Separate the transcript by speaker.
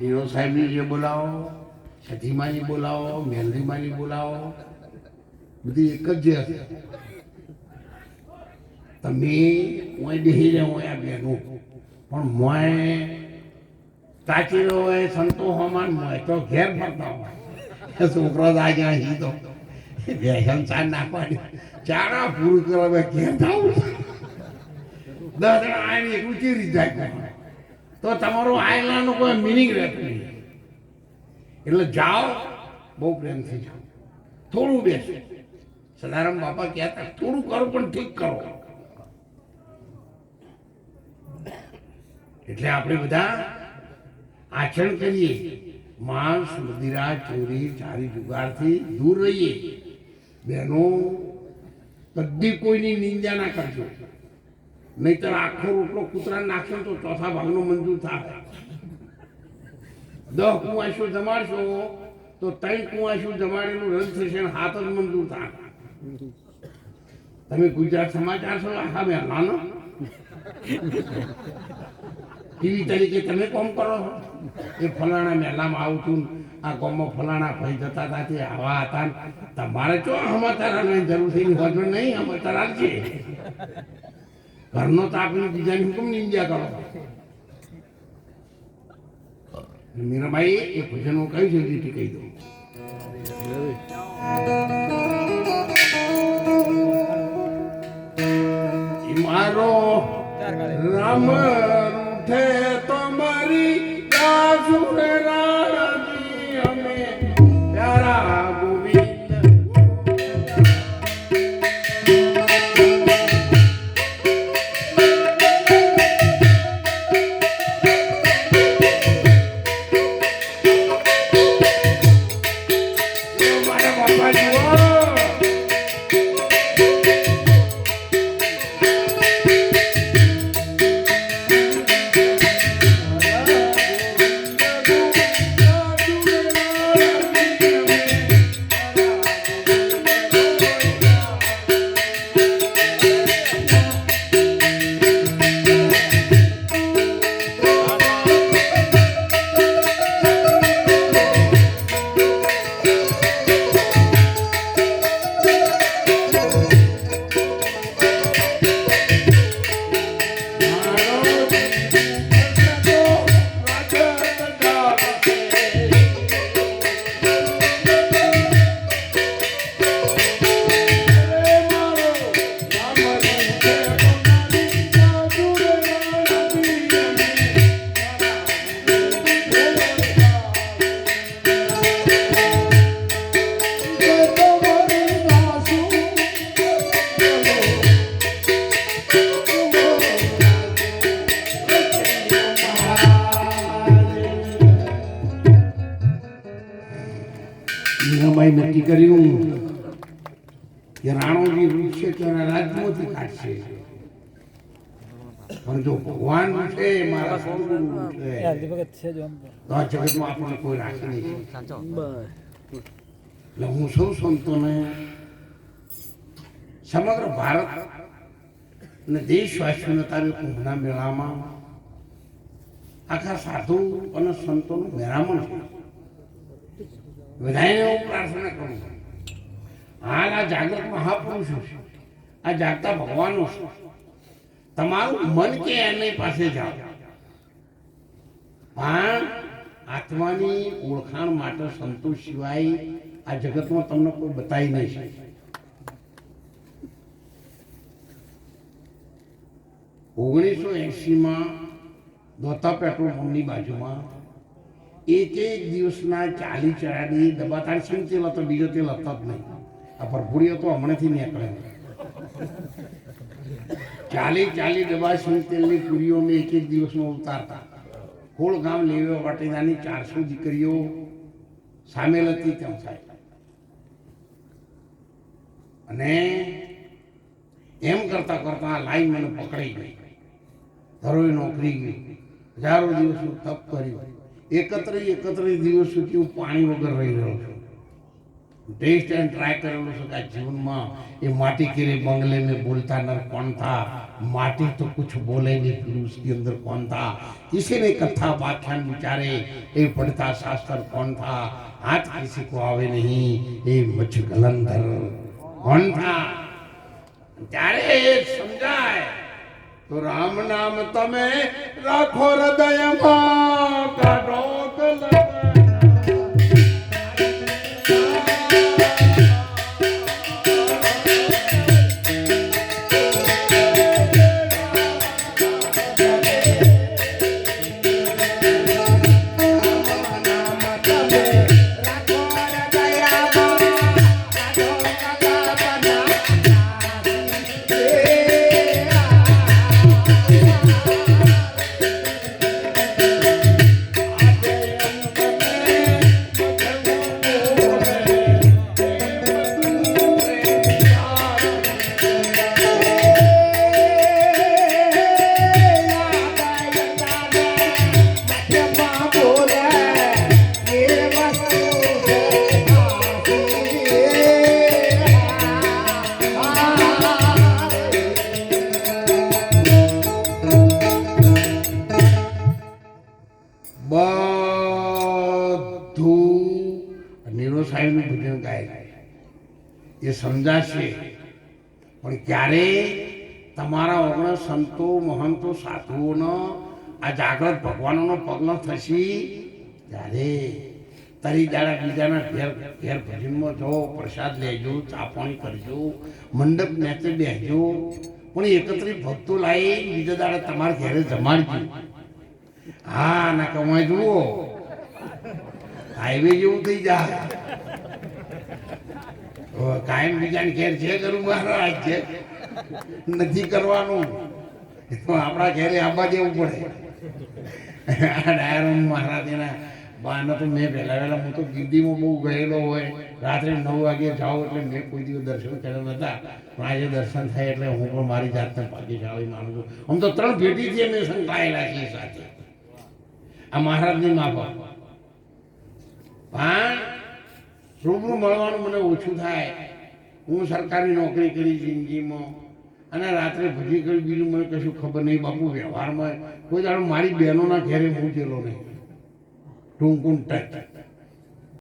Speaker 1: નીરો સાહેબને જે બોલાવો સધીમાની બોલાવો મેલરીમાની બોલાવો, બધી એક જ હશે. તમે હું બેસી રહ્યો હું આ બેનું. પણ મોય તાચી હોય સંતો હોમાન મોય તો ઘેર ફરતા હોય. છોકરો આજે હી તો વ્યસન સાર નાખવાની. ચારા પૂરું કરવા, ઘેર થાવું જણા આવીને એકલું રીતે જાય તો તમારું આયલાનું કોઈ મિનિંગ રહેતું નહીં. એટલે જાઓ, બહુ પ્રેમથી જાઓ. થોડું બેસો. સદારામ બાપા કહેતા, થોડું કરો પણ ઠીક કરો. એટલે આપણે બધા આચરણ કરીએ. માંસ, મદિરા, ચોરી, ચારી જુગારથી દૂર રહીએ. બહેનો, બધી કોઈની નિંદા ના કરજો. નહીતર આખો રોટલો કૂતરા નાખશો તો ચોથા ભાગનો મંજૂર થાય. દસ કુવાશો જમાડશો તો ત્રણ કુવાશો જમાડેલું રદ થશે હાથ જ મંજૂર થાય. તમે ગુજરાત સમાચાર છો, આખા મહેમાનો ટીવી તરીકે તમે કોમ કરો છો? એ ફલાણા મહેલામાં છું આ ગામમાં ફલાણા ભાઈ જતા હતા, તે આવા હતા તમારે ચો સમાચાર જરૂર થઈ હોજો નહીં સમાચાર આવશે ઘરનો તાપને બીજાની હુકમ નિંદ્યા કરો? મીરાબાઈ એ ભજન હું કઈ જલ્દીથી કહી દઉં? મારો રામ રૂઠે તો મીરાબાઈ નક્કી કર્યું કે રાણોજી વૃક્ષ છે તેના રાજ્યમાંથી કાઢશે. પણ જો ભગવાન છે મારા સદગુરુ છે તો. આ જગતમાં આપણને કોઈ રાખે નહીં. એટલે હું સૌ સંતોને સમગ્ર ભારત અને દેશવાસીઓને તારે કુંભના મેળામાં આખા સાધુ અને સંતોનું મેળામણ છે. બધાને હું પ્રાર્થના કરું છું. હાલ આ જાગૃત મહાપુરુષો છે. આ જાગતા ભગવાનો છે. તમારું મન કે એની પાસે જાઓ. પણ આત્માની ઓળખાણ માટે સંતોષ સિવાય આ જગતમાં તમને કોઈ બતાવી નહીં શકે. ઓગણીસો એંશીમાં દોતા પેટ્રોલ પંપની બાજુમાં એક એક દિવસના ચાલી ચડાની દબાતાર સિંગ તેલ હતો બીજો તેલ હતો જ નહીં. આ ભરપૂરીઓ તો હમણાંથી નીકળે ચાલી ચાલી ડબ્બા સિંગ તેલની પૂરીઓ અમે એક એક દિવસમાં ઉતારતા. કોળ ગામ લેવા વાટેદાની ચારસો દીકરીઓ સામેલ હતી તેમ સાહેબ અને એમ કરતા કરતા લાઈન મને પકડાઈ ગઈ. ધરોઈ નોકરી ગઈ. હજારો દિવસનું તપ કર્યું. એકત્રીસ એકત્રીસ દિવસ સુધી હું પાણી વગર રહી રહ્યો છું ટેસ્ટ એન્ડ ટ્રાય કરેલું છે કે આ જીવનમાં એ માટી के बंगले में बोलता नर कौन था माटी तो कुछ बोले नहीं फिर उसके अंदर कौन था किसी ने कथा व्याख्यान विचारे ये पढ़ता शास्त्र कौन था हाथ किसी को आवे नहीं ये मच गलंधर कौन था ત્યારે એ સમજાય તો રામ નામ તમે રાખો હૃદયમાં કાઢો. એ સમજાશે. પણ ક્યારે તમારા ઓગણ સંતો, મહંતો, સાધુઓનો આ જાગૃત ભગવાનોનો પગલો થશે? ત્યારે તારી દાડા બીજાના ઘેર ઘેર ભજનમાં જો પ્રસાદ લેજો ચાપણી કરજો, મંડપ નેચે બેસજો પણ એકત્રિત ભક્તો લાવી બીજા દાડા તમારા ઘેરે જમાડજો. હા, ના કમાઈ જુઓ. હાઈવે જેવું થઈ જાય. કાયમ બીજાને ઘેર છે કરું મહારાજ છે નથી કરવાનું તો આપણા ઘેરે આવવા દેવું પડે. આ મહારાજ એના બાને તો મેં પહેલા વહેલા હું તો ગીરડીમાં બહુ ગયેલો હોય. રાત્રે નવ વાગે જાઉં એટલે મેં કોઈ દિવસ દર્શન કર્યા નતા. પણ આજે દર્શન થાય એટલે હું પણ મારી જાતને ભાગ્યશાળી માનું છું. આમ તો ત્રણ પેઢીથી અમે સંકળાયેલા છીએ સાથે. આ મહારાજની માફક. પણ રૂબરૂ મળવાનું મને ઓછું થાય. હું સરકારી નોકરી કરી જિંદગીમાં. અને રાત્રે ભજી કરી બીજું મને કશું ખબર નહીં. બાપુ, વ્યવહારમાં કોઈ દાડો મારી બહેનોના ઘેરે હું ગયેલો નહીં. ટૂંકું ટચ.